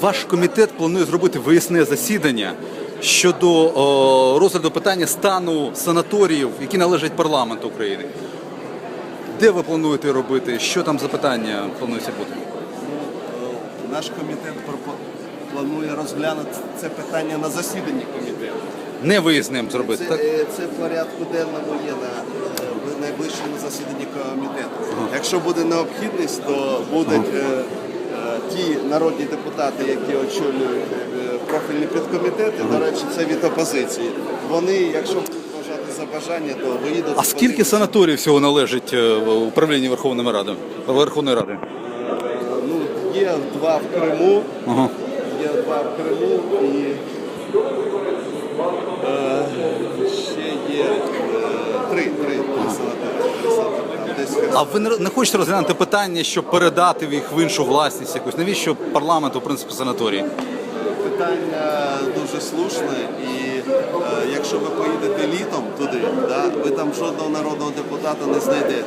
Ваш комітет планує зробити виясне засідання щодо о, розгляду питання стану санаторіїв, які належать парламенту України. Де ви плануєте робити? Що там за питання планується бути? Наш комітет планує розглянути це питання на засіданні комітету. Не виясним зробити, Це, так? е, це в порядку денному є на е, найближчому засіданні комітету. Якщо буде необхідність, то будуть е, народні депутати, які очолюють е, профільні підкомітети. До речі, це від опозиції. Вони, якщо вважати за бажання, то виїдуть. А скільки санаторій всього належить е, в управлінні Верховної Ради? Верховної Ради? Ну, є два в Криму, Ага. є два в Криму і е, ще є е, три, три, три санаторії. Три санаторії. Там десь А ви не хочете розглянути питання, щоб передати їх в іншу власність якусь? Навіщо парламенту, в принципі, санаторії? питання дуже слушне, і е, якщо ви поїдете літом туди, да, ви там жодного народного депутата не знайдете.